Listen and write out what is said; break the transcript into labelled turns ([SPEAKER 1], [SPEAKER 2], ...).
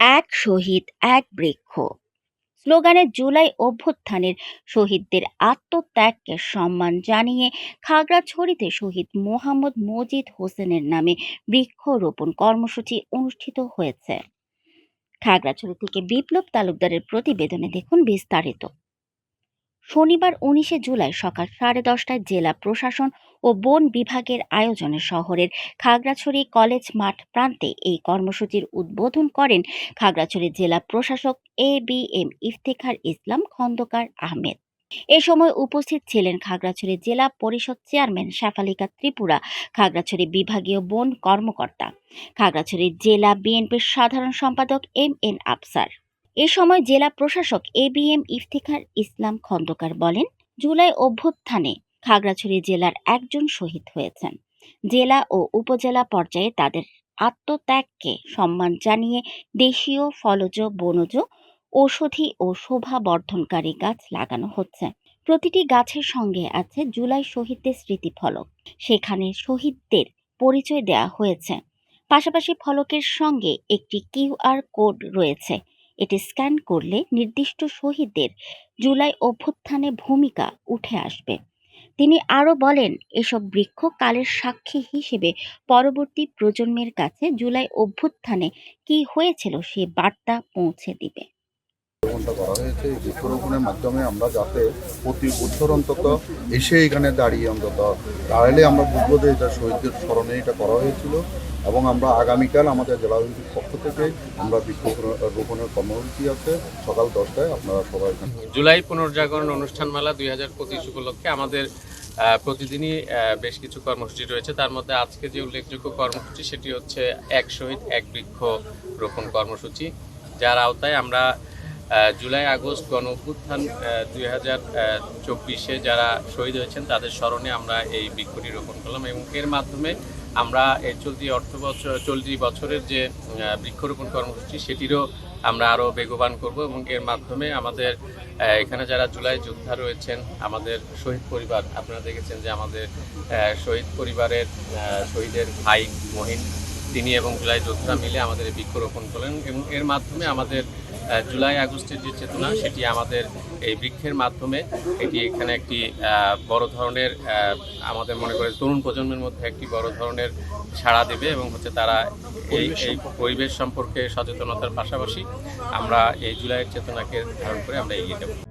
[SPEAKER 1] এক শহীদ, এক বৃক্ষ। স্লোগানে জুলাই অভ্যুত্থানের শহীদদের আত্মত্যাগকে সম্মান জানিয়ে খাগড়াছড়িতে শহীদ মোহাম্মদ মজিদ হোসেনের নামে বৃক্ষরোপণ কর্মসূচি অনুষ্ঠিত হয়েছে। খাগড়াছড়ি থেকে বিপ্লব তালুকদারের প্রতিবেদনে দেখুন বিস্তারিত। শনিবার উনিশে জুলাই সকাল সাড়ে দশটায় জেলা প্রশাসন ও বন বিভাগের আয়োজনে শহরের খাগড়াছড়ি কলেজ মাঠ প্রান্তে এই কর্মসূচির উদ্বোধন করেন খাগড়াছড়ি জেলা প্রশাসক A B M Iftekhar Islam Khandaker Ahmed. এ সময় উপস্থিত ছিলেন খাগড়াছড়ি জেলা পরিষদ চেয়ারম্যান শেফালিকা ত্রিপুরা, খাগড়াছড়ি বিভাগীয় বন কর্মকর্তা, খাগড়াছড়ি জেলা বিএনপির সাধারণ সম্পাদক এম এন আফসার। এ সময় জেলা প্রশাসক A B M Iftikhar Islam Khandaker বলেন, জুলাই অভ্যুত্থানে খাগড়াছড়ি জেলার একজন শহীদ হয়েছেন। জেলা ও উপজেলা পর্যায়ে তাদের আত্মত্যাগকে সম্মান জানিয়ে দেশীয় ফলজ, বনজ, ঔষধি ও শোভা বর্ধনকারী গাছ লাগানো হচ্ছে। প্রতিটি গাছের সঙ্গে আছে জুলাই শহীদদের স্মৃতিফলক। সেখানে শহীদদের পরিচয় দেওয়া হয়েছে। পাশাপাশি ফলকের সঙ্গে একটি কিউআর কোড রয়েছে। এটি স্ক্যান করলে নির্দিষ্ট শহীদদের জুলাই অভ্যুত্থানে ভূমিকা উঠে আসবে। তিনি আরও বলেন, এসব বৃক্ষ কালের সাক্ষী হিসেবে পরবর্তী প্রজন্মের কাছে জুলাই অভ্যুত্থানে কি হয়েছিল সে বার্তা পৌঁছে দিবে।
[SPEAKER 2] রোপণটা করা হয়েছে। এই বৃক্ষরোপণের মাধ্যমে আমরা যাতে প্রতি বছর অন্তত এসে এখানে দাঁড়িয়ে অন্তত দাঁড়ালে আমরা বুঝব যে এটা শহীদদের স্মরণে এটা করা হয়েছিল এবং আমরা আগামীকাল আমাদের জেলা বিএনপির পক্ষ থেকে আমরা বৃক্ষ রোপণের কর্মসূচি আছে। সকাল দশটায় আপনারা সবাই
[SPEAKER 3] জুলাই পুনর্জাগরণ অনুষ্ঠান মেলা দুই হাজার পঁচিশ উপলক্ষে আমাদের প্রতিদিনই বেশ কিছু কর্মসূচি রয়েছে। তার মধ্যে আজকে যে উল্লেখযোগ্য কর্মসূচি, সেটি হচ্ছে এক শহীদ, এক বৃক্ষ রোপণ কর্মসূচি। যার আওতায় আমরা জুলাই আগস্ট গণ অভ্যুত্থান দুই হাজার চব্বিশে যারা শহীদ হয়েছেন তাদের স্মরণে আমরা এই বৃক্ষটি রোপণ করলাম এবং এর মাধ্যমে আমরা এই চলতি অর্থ বছর, চলতি বছরের যে বৃক্ষরোপণ কর্মসূচি সেটিরও আমরা আরও বেগবান করব এবং এর মাধ্যমে আমাদের এখানে যারা জুলাই যোদ্ধা রয়েছেন, আমাদের শহীদ পরিবার, আপনারা দেখেছেন যে আমাদের শহীদ পরিবারের শহীদের ভাই, মহিন, তিনি এবং জুলাই যোদ্ধা মিলে আমাদের বৃক্ষরোপণ করলেন এবং এর মাধ্যমে আমাদের জুলাই আগস্টের যে চেতনা সেটি আমাদের এই বৃক্ষের মাধ্যমে এটি এখানে একটি বড় ধরনের আমাদের মনে করে তরুণ প্রজন্মের মধ্যে একটি বড় ধরনের সাড়া দেবে এবং হচ্ছে তারা এই এই পরিবেশ সম্পর্কে সচেতনতার পাশাপাশি আমরা এই জুলাইয়ের চেতনাকে ধারণ করে আমরা এগিয়ে দেবো